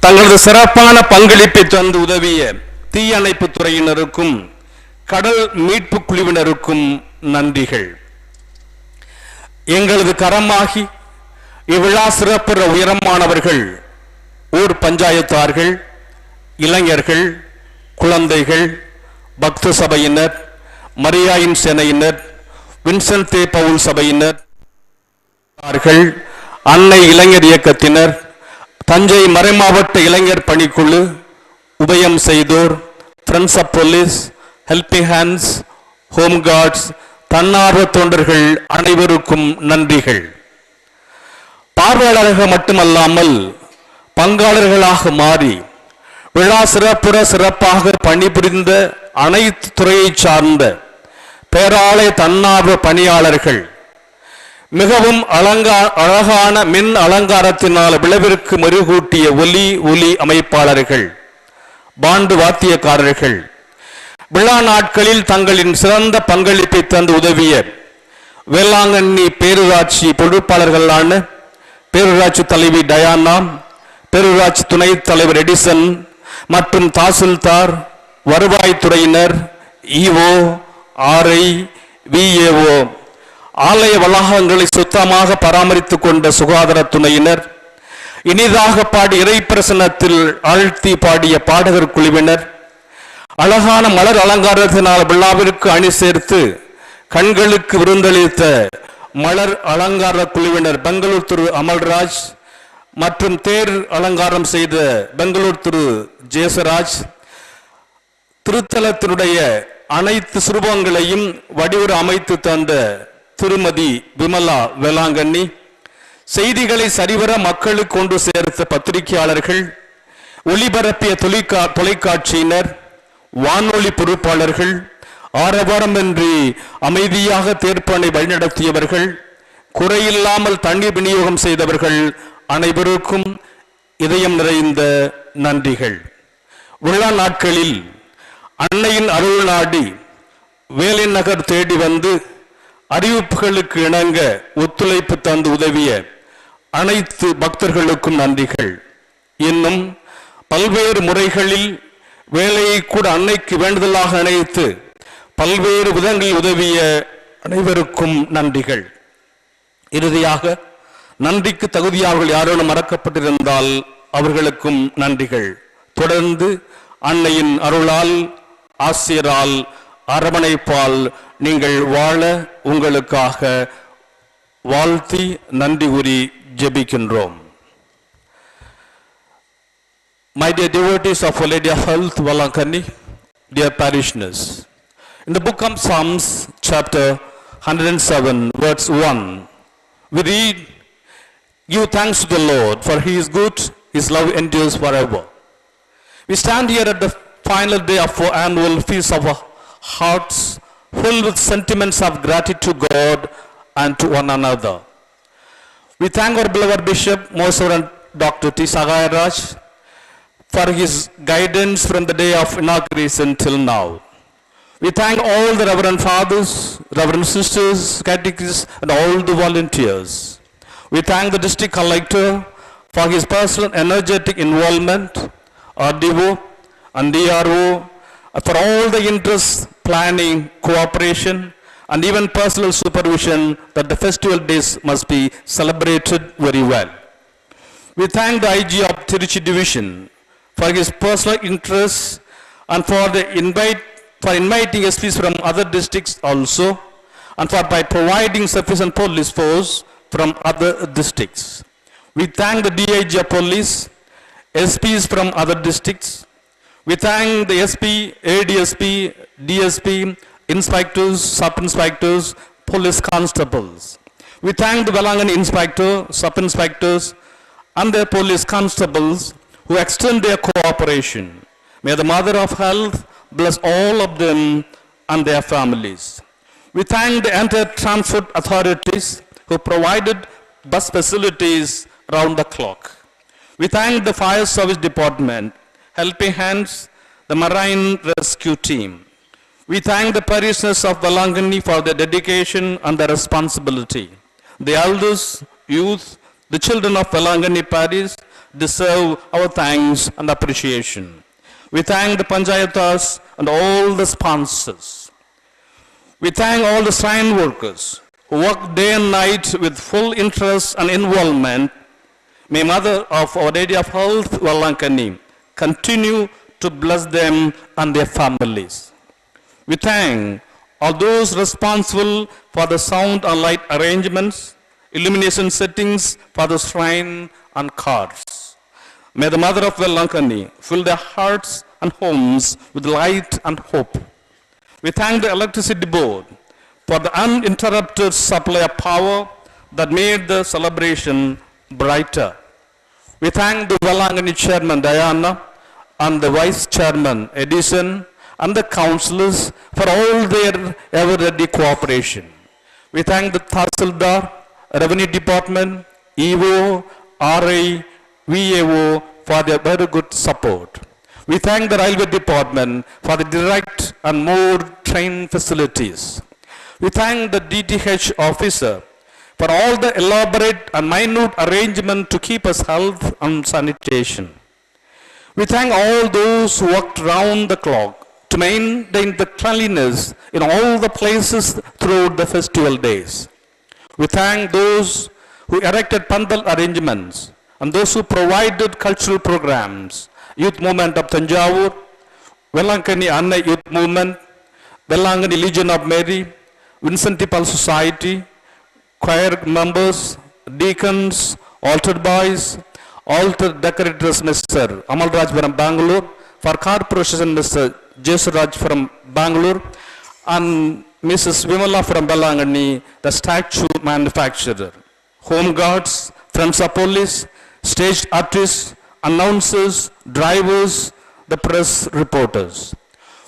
தங்களது சிறப்பான பங்களிப்பை தந்து உதவிய தீயணைப்பு துறையினருக்கும் கடல் மீட்பு குழுவினருக்கும் நன்றிகள். எங்களது கரமாகி இவ்விழா சிறப்புற உயரமானவர்கள் ஊர் பஞ்சாயத்தார்கள் இளைஞர்கள் குழந்தைகள் பக்த சபையினர் மரியாயின் சேனையினர் வின்சன் தே பவுல் சபையினர் அன்னை இளைஞர் இயக்கத்தினர் தஞ்சை மறைமாவட்ட இளைஞர் பணிக்குழு உபயம் செய்தோர் friends of police helping hands home guards தன்னார்வ தொண்டர்கள் அனைவருக்கும் நன்றிகள். பார்வையாளர்கள் மட்டுமல்லாமல் பங்காளர்களாக மாறி விழா சிறப்புற சிறப்பாக பணிபுரிந்த அனைத்து துறையைச் சார்ந்த பேராலய தன்னார்வ பணியாளர்கள் மிகவும் அலங்கா அழகான மின் அலங்காரத்தினால் விளைவிற்கு மெருகூட்டிய ஒலி ஒலி அமைப்பாளர்கள் பாண்டு வாத்தியக்காரர்கள். விழா நாட்களில் தங்களின் சிறந்த பங்களிப்பை தந்து உதவிய வேளாங்கண்ணி பேரூராட்சி பொறுப்பாளர்களான பேரூராட்சி தலைவி டயானா பேரூராட்சி துணைத் தலைவர் எடிசன் மற்றும் தாசில்தார் வருவாய்த்துறையினர் இஓ ஆர்ஐ விஏஓ ஆலய வளாகங்களை சுத்தமாக பராமரித்துக் கொண்ட சுகாதார துணையினர் இனிதாக பாடி இறை ஆழ்த்தி பாடிய பாடகர் குழுவினர் அழகான மலர் அலங்காரத்தினால் விழாவிற்கு அணி சேர்த்து கண்களுக்கு விருந்தளித்த மலர் அலங்கார குழுவினர் பெங்களூர் திரு அமல்ராஜ் மற்றும் தேர் அலங்காரம் செய்த பெங்களூர் திரு ஜேசராஜ் திருத்தலத்தினுடைய அனைத்து சுரூபங்களையும் வடிவுற அமைத்து தந்த திருமதி விமலா வேளாங்கண்ணி. செய்திகளை சரிவர மக்களுக்கு கொண்டு சேர்த்த பத்திரிகையாளர்கள் ஒளிபரப்பிய தொலைக்கா தொலைக்காட்சியினர் வானொலி பொறுப்பாளர்கள் ஆரவாரமின்றி அமைதியாக தேர்ப்பனை வழிநடத்தியவர்கள் குறையில்லாமல் தண்ணீர் விநியோகம் செய்தவர்கள் அனைவருக்கும் இதயம் நிறைந்த நன்றிகள். விழா நாட்களில் அன்னையின் அருள் நாடி வேலை நகர் தேடி வந்து அறிவிப்புகளுக்கு இணங்க ஒத்துழைப்பு தந்து உதவிய அனைத்து பக்தர்களுக்கும் நன்றிகள். இன்னும் பல்வேறு முறைகளில் வேலையை கூட அன்னைக்கு வேண்டுதலாக இணைத்து பல்வேறு விதங்களில் உதவிய அனைவருக்கும் நன்றிகள். இறுதியாக நன்றிக்கு தகுதியாளர்கள் யாரோனும் மறக்கப்பட்டிருந்தால் அவர்களுக்கும் நன்றிகள். தொடர்ந்து அன்னையின் அருளால் ஆசிரியரால் அரவணைப்பால் நீங்கள் வாழ உங்களுக்காக வாழ்த்தி நன்றி கூறி ஜெபிக்கின்றோம் My dear devotees of Our Lady of Health, Valankani, dear parishioners, in the book of Psalms, chapter 107, verse 1, we read, Give thanks to the Lord, for he is good, his love endures forever. We stand here at the final day of our annual feast of our hearts, filled with sentiments of gratitude to God and to one another. We thank our beloved Bishop, Most Reverend Dr. T. Sagaya Raj, for his guidance from the day of inauguration till now. We thank all the Reverend Fathers, Reverend Sisters, Catechists, and all the volunteers. We thank the District Collector for his personal energetic involvement, RDO and DRO, Uh, for all the interest, planning, cooperation, and even personal supervision that the festival days must be celebrated very well. We thank the IG of Tiruchi Division for his personal interest and for the invite for inviting SPs from other districts also and for by providing sufficient police force from other districts. We thank the DIG of police, SPs from other districts. We thank the SP, ADSP, DSP, inspectors, sub-inspectors, police constables. We thank the Velangan inspector, sub-inspectors, and their police constables who extend their cooperation. May the Mother of Health bless all of them and their families. We thank the entire transport authorities who provided bus facilities round the clock. We thank the Fire Service Department, Helping Hands, the Marine Rescue Team. We thank the parishioners of Balangani for their dedication and their responsibility. The elders, youth, the children of Balangani Parish, deserve our thanks and appreciation. We thank the Panchayatas and all the sponsors. We thank all the shrine workers who work day and night with full interest and involvement. May Mother of Our Lady of Health, Valankani, continue to bless them and their families. We thank all those responsible for the sound and light arrangements, illumination settings for the shrine and cars. May the Mother of Velankani fill their hearts and homes with light and hope. We thank the electricity board for the uninterrupted supply of power that made the celebration brighter. We thank the Velangani chairman Diana and the vice chairman Edison and the councillors for all their ever-ready cooperation. We thank the Tahsildar, Revenue Department, EVO, RA, VAO for their very good support. We thank the Railway Department for the direct and more train facilities. We thank the DTH officer for all the elaborate and minute arrangement to keep us health and sanitation. We thank all those who worked round the clock to maintain the cleanliness in all the places throughout the festival days. We thank those who erected pandal arrangements and those who provided cultural programs, Youth Movement of Tanjavur, Velankani Anna Youth Movement, Velangani Legion of Mary, Vincent de Paul Society, choir members, deacons, altar boys, altar decorators Mr. Amal Raj from Bangalore, for corporation Mr. Jesaraj from Bangalore, and Mrs. Vimala from Belangani, the statue manufacturer. Home guards, friends of police, stage artists, announcers, drivers, the press reporters.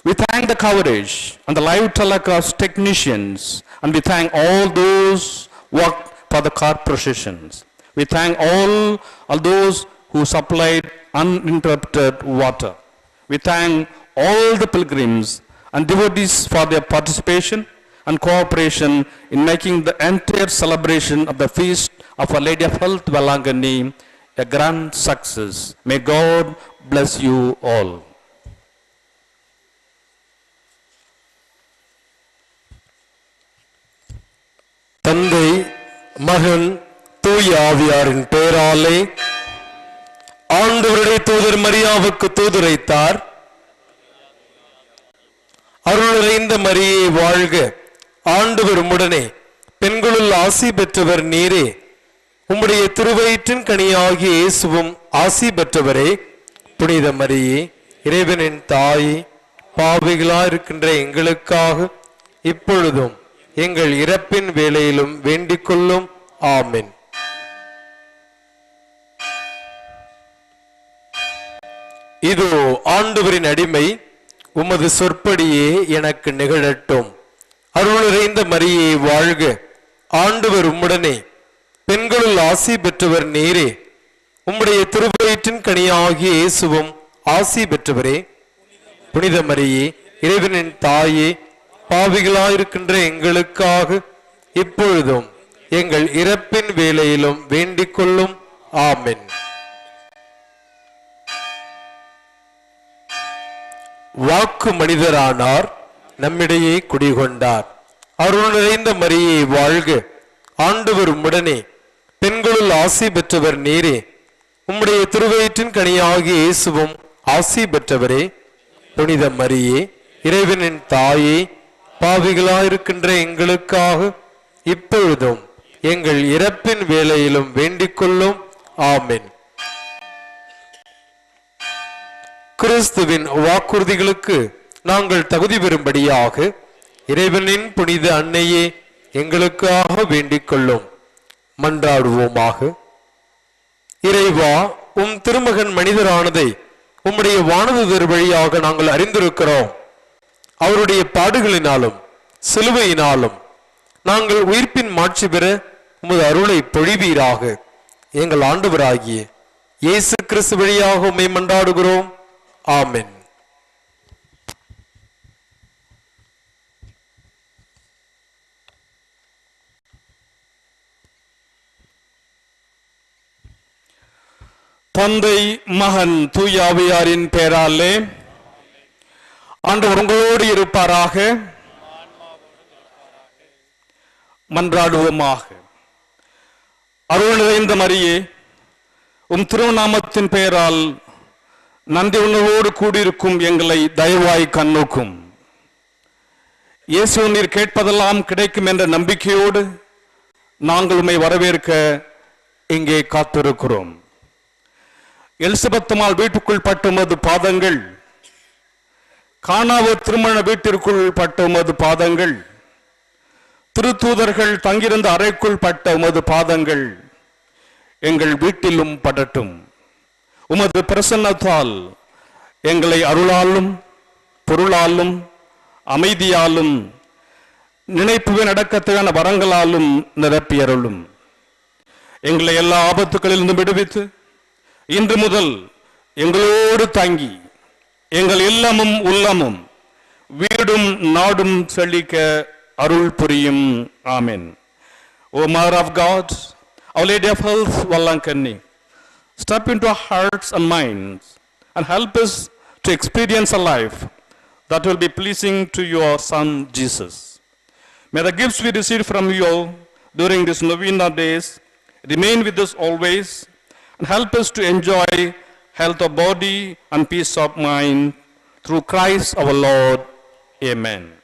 We thank the coverage and the live telecast technicians, and we thank all those who work for the car processions. We thank all, all those who supplied uninterrupted water. We thank all the pilgrims and devotees for their participation and cooperation in making the entire celebration of the feast of Our Lady of Health Valangani a grand success. May God bless you all. தந்தை மகன் தூய ஆவியாரின் பெயராலே ஆண்டவருடைய தூதர் மரியாவுக்கு தூதுரைத்தார். அருள் மரியை மரியே வாழ்க. ஆண்டவர் உடனே பெண்களுள் ஆசி பெற்றவர் நீரே. உம்முடைய திருவயிற்றின் கனியாகிய இயேசுவும் ஆசி பெற்றவரே. புனித மரியே இறைவனின் தாயே பாவிகளாக இருக்கின்ற எங்களுக்காக இப்பொழுதும் எங்கள் இறப்பின் வேளையிலும் வேண்டிக் கொள்ளும் ஆமின். இதோ ஆண்டவரின் அடிமை உமது சொற்படியே எனக்கு நிகழட்டும். அருள் நிறைந்த மரியே வாழ்க. ஆண்டவர் உம்முடனே. பெண்களுள் ஆசி பெற்றவர் நீரே. உம்முடைய திருவயிற்றின் கனியாகிய இயேசுவும் ஆசி பெற்றவரே. புனித மரியே இறைவனின் தாயே பாவிகளாயிருக்கின்ற எங்களுக்காக இப்பொழுதும் எங்கள் இறப்பின் வேலையிலும் வேண்டிக் கொள்ளும் ஆமின். வாக்கு மனிதரானார் நம்மிடையே குடிகொண்டார். அருள் நிறைந்த மரியை வாழ்க. ஆண்டவர் உடனே பெண்களுள் ஆசி பெற்றவர் நீரே. உம்முடைய திருவயிற்றின் கனியாகிய இயேசுவும் ஆசி பெற்றவரே. புனித மரியே இறைவனின் தாயே பாவிகளாயிருக்கின்ற எங்களுக்காக இப்பொழுதும் எங்கள் இறப்பின் வேலையிலும் வேண்டிக் கொள்ளும். ஆமென். கிறிஸ்துவின் வாக்குறுதிகளுக்கு நாங்கள் தகுதி பெறும்படியாக இறைவனின் புனித அன்னையே எங்களுக்காக வேண்டிக் கொள்ளும். மன்றாடுவோமாக. இறைவா உம் திருமகன் மனிதரானதை உம்முடைய வானதுதர் வழியாக நாங்கள் அறிந்திருக்கிறோம். அவருடைய பாடுகளினாலும் சிலுவையினாலும் நாங்கள் உயிர்ப்பின் மாட்சி பெற உமது அருளை பொழிவீராக. எங்கள் ஆண்டவராகிய இயேசு கிறிஸ்து வழியாக உண்மை மன்றாடுகிறோம். ஆமென். தந்தை மகன் தூயாவியாரின் பெயராலே ஆண்டவர் உங்களோடு இருப்பாராக. மன்றாடுவோமாக. அருள் நிறைந்த மரியே உம் திருநாமத்தின் பெயரால் நன்றி உணர்வோடு கூடியிருக்கும் எங்களை தயவாய் கண்ணோக்கும். இயேசு நீர் கேட்பதெல்லாம் கிடைக்கும் என்ற நம்பிக்கையோடு நாங்கள் உம்மை வரவேற்க இங்கே காத்திருக்கிறோம். எலிசபெத்தமால் வீட்டுக்குள் பட்டுமது பாதங்கள் காணாவ திருமண வீட்டிற்குள் பட்ட உமது பாதங்கள். திருத்தூதர்கள் தங்கியிருந்த அறைக்குள் பட்ட உமது பாதங்கள் எங்கள் வீட்டிலும் படட்டும். உமது பிரசன்னத்தால் எங்களை அருளாலும் பொருளாலும் அமைதியாலும் நினைப்புவின் அடக்கத்தையான வரங்களாலும் நிரப்பியருளும் எங்களை எல்லா ஆபத்துக்களிலிருந்து விடுவித்து இன்று முதல் எங்களோடு தங்கி எங்கள் இல்லமும் உள்ளமும் வீடும் நாடும் செழிக்க அருள் புரியும் ஆமென் O Mother of God, Our Lady of Health, Valankanni, step into our hearts and minds and help us to experience a life that will be pleasing to your Son Jesus. May the gifts we receive from you during these novena days remain with us always and help us to enjoy health of body and peace of mind through Christ our Lord. Amen.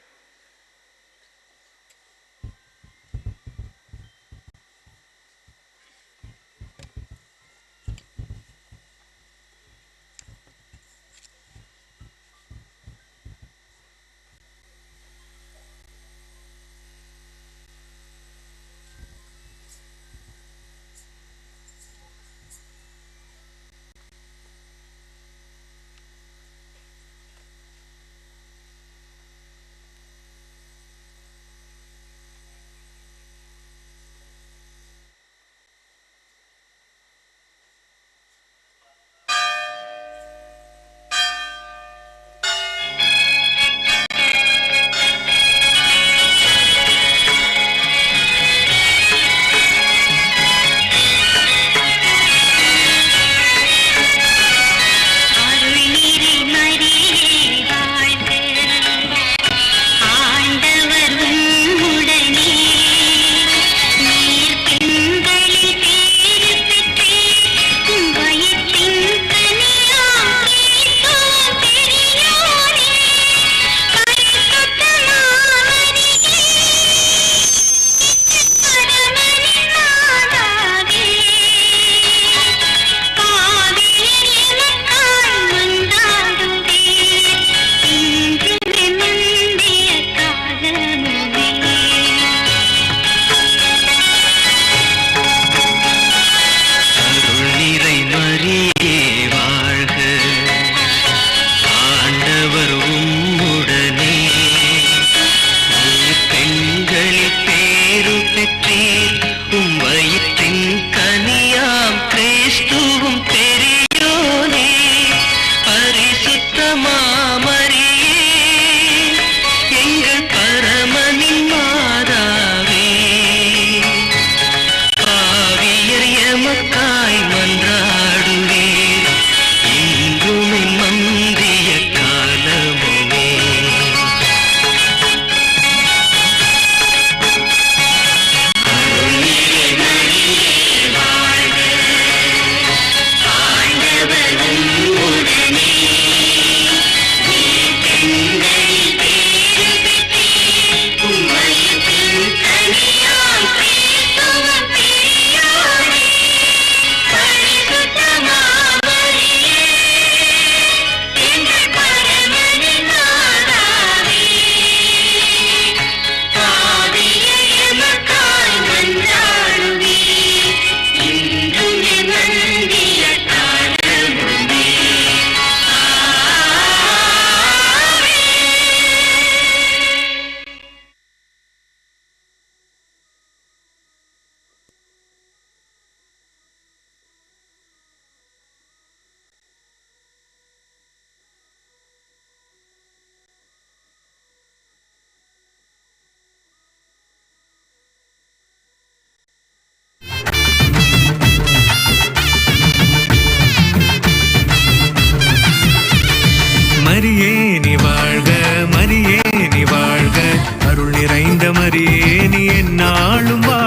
அருள் நிறைந்த மரியே நீ என்னாலும் வா